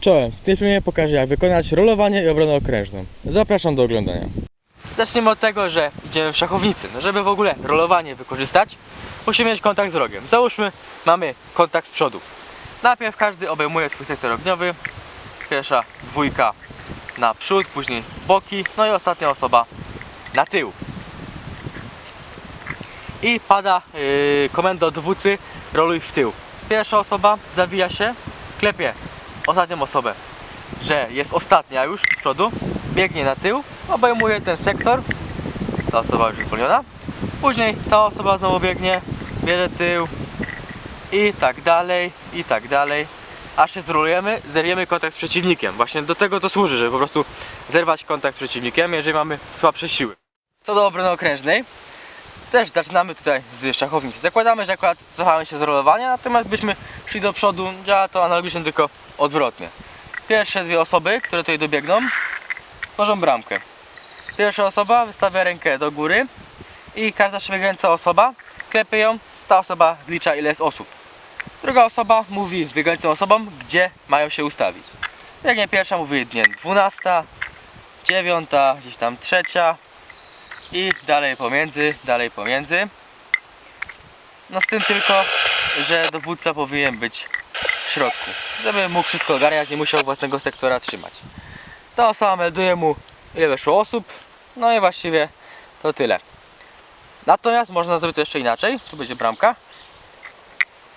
Czołem, w tym filmie pokażę jak wykonać rolowanie i obronę okrężną. Zapraszam do oglądania. Zaczniemy od tego, że idziemy w szachownicy. No żeby w ogóle rolowanie wykorzystać, musimy mieć kontakt z rogiem. Załóżmy, mamy kontakt z przodu. Najpierw każdy obejmuje swój sektor ogniowy. Pierwsza dwójka na przód, później boki, no i ostatnia osoba na tył. I pada yy, komenda od dowódcy roluj w tył. Pierwsza osoba zawija się, klepie ostatnią osobę, że jest ostatnia już z przodu, biegnie na tył, obejmuje ten sektor, ta osoba już jest zwolniona, później ta osoba znowu biegnie, bierze tył i tak dalej, i tak dalej, aż się zrolujemy, zerwiemy kontakt z przeciwnikiem. Właśnie do tego to służy, żeby po prostu zerwać kontakt z przeciwnikiem, jeżeli mamy słabsze siły. Co do obrony okrężnej, też zaczynamy tutaj z szachownicy. Zakładamy, że akurat cofamy się z rolowania, natomiast byśmy szli do przodu, działa to analogicznie tylko odwrotnie. Pierwsze dwie osoby, które tutaj dobiegną, tworzą bramkę. Pierwsza osoba wystawia rękę do góry i każda przebiegająca osoba klepie ją, ta osoba zlicza ile jest osób. Druga osoba mówi biegającym osobom, gdzie mają się ustawić. Jak nie pierwsza mówi nie 12, 9, gdzieś tam trzecia, i dalej pomiędzy, dalej pomiędzy. No z tym tylko, że dowódca powinien być w środku, żeby mógł wszystko ogarniać, nie musiał własnego sektora trzymać. Ta osoba melduje mu ile weszło osób, no i właściwie to tyle. Natomiast można zrobić to jeszcze inaczej, tu będzie bramka.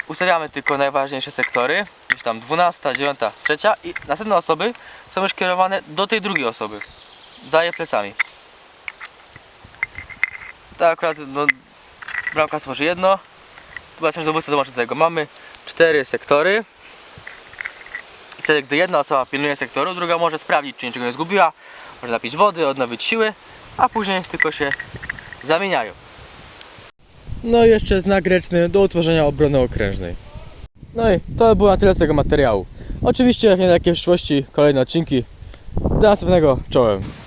Ustawiamy tylko najważniejsze sektory, gdzieś tam 12, 9, 3 i następne osoby są już kierowane do tej drugiej osoby, za jej plecami. To akurat no, bramka stworzy jedno. Tu też dowódca do tego. Mamy cztery sektory. I wtedy, gdy jedna osoba pilnuje sektoru, druga może sprawdzić, czy niczego nie zgubiła, może napić wody, odnowić siły, a później tylko się zamieniają. No i jeszcze znak ręczny do utworzenia obrony okrężnej. No i to było na tyle z tego materiału. Oczywiście w niejakiej przyszłości kolejne odcinki. Do następnego, czołem.